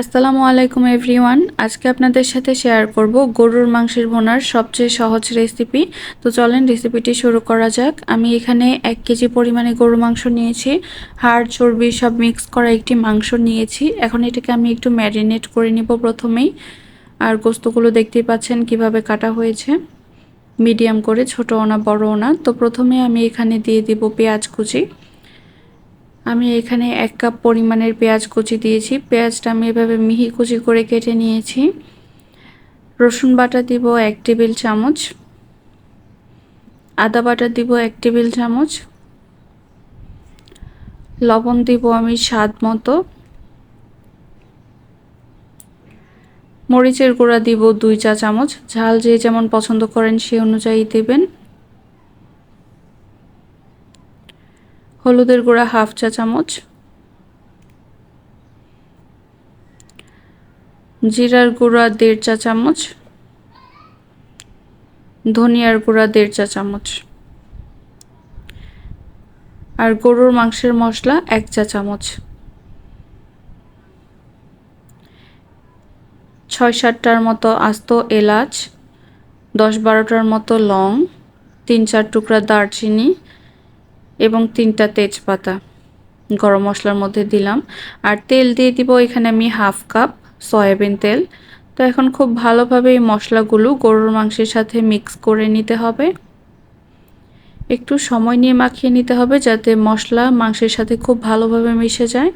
আসসালামু আলাইকুম এভরিওয়ান। আজকে আপনাদের সাথে শেয়ার করব গরুর মাংসের ভোনার সবচেয়ে সহজ রেসিপি। তো চলেন রেসিপিটি শুরু করা যাক। আমি এখানে এক কেজি পরিমাণে গরুর মাংস নিয়েছি। হাড়, চর্বি সব মিক্স করা একটি মাংস নিয়েছি। এখন এটাকে আমি একটু ম্যারিনেট করে নিব প্রথমেই। আর গোস্তগুলো দেখতেই পাচ্ছেন কীভাবে কাটা হয়েছে। মিডিয়াম করে, ছোটো ওনা বড় ওনা তো প্রথমে আমি এখানে দিয়ে দিব পেঁয়াজ কুচি। আমি এখানে এক কাপ পরিমাণের পেঁয়াজ কুচি দিয়েছি। পেঁয়াজটা আমি এভাবে মিহি কুচি করে কেটে নিয়েছি। রসুন বাটা দিব এক টেবিল চামচ। আদা বাটা দিব এক টেবিল চামচ। লবণ দিব আমি স্বাদ মতো। মরিচের গুঁড়া দিব দুই চা চামচ। ঝাল যে যেমন পছন্দ করেন সে অনুযায়ী দেবেন। হলুদের গুঁড়া হাফ চা চামচ। জিরার গুঁড়া দেড় চা চামচ। ধনিয়ার গুঁড়া দেড় চা চামচ। আর গরুর মাংসের মশলা এক চা চামচ। ছয় সাতটার মতো আস্ত এলাচ, দশ বারোটার মতো লং, তিন চার টুকরা দারচিনি এবং তিনটা তেজপাতা গরম মশলার মধ্যে দিলাম। আর তেল দিয়ে দিব এখানে আমি হাফ কাপ সয়াবিন তেল। তো এখন খুব ভালোভাবে এই মশলাগুলো গরুর মাংসের সাথে মিক্স করে নিতে হবে। একটু সময় নিয়ে মাখিয়ে নিতে হবে যাতে মশলা মাংসের সাথে খুব ভালোভাবে মিশে যায়।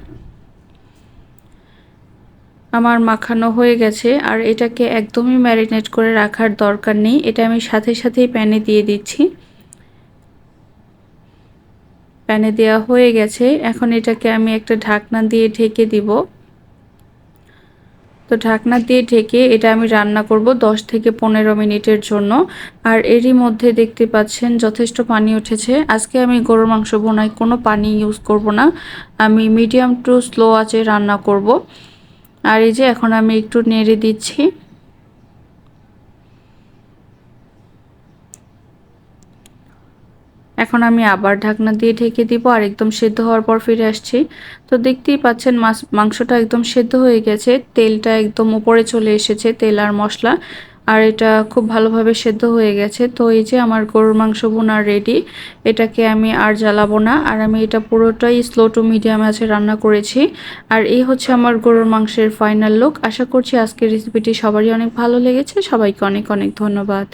আমার মাখানো হয়ে গেছে আর এটাকে একদমই ম্যারিনেট করে রাখার দরকার নেই। এটা আমি সাথে সাথেই প্যানে দিয়ে দিচ্ছি। প্যানে দেওয়া হয়ে গেছে। এখন এটাকে আমি একটা ঢাকনা দিয়ে ঢেকে দিব। তো ঢাকনা দিয়ে ঢেকে এটা আমি রান্না করব 10 থেকে পনেরো মিনিটের জন্য। আর এরই মধ্যে দেখতে পাচ্ছেন যথেষ্ট পানি উঠেছে। আজকে আমি গরুর মাংস বোনায় কোনো পানি ইউজ করব না। আমি মিডিয়াম টু স্লো আঁচে রান্না করব। আর এই যে এখন আমি একটু নেড়ে দিচ্ছি। এখন আমি আবার ঢাকনা দিয়ে ঢেকে দিব আর একদম সেদ্ধ হওয়ার পর ফিরে আসছি। তো দেখতেই পাচ্ছেন মাছ, মাংসটা একদম সেদ্ধ হয়ে গেছে, তেলটা একদম উপরে চলে এসেছে, তেল আর মশলা। আর এটা খুব ভালোভাবে সেদ্ধ হয়ে গেছে। তো এই যে আমার গরুর মাংস বোনা রেডি এটাকে আমি আর জ্বালাবো না। আর আমি এটা পুরোটাই স্লো টু মিডিয়াম আছে রান্না করেছি। আর এই হচ্ছে আমার গরুর মাংসের ফাইনাল লুক আশা করছি আজকের রেসিপিটি সবারই অনেক ভালো লেগেছে। সবাইকে অনেক অনেক ধন্যবাদ।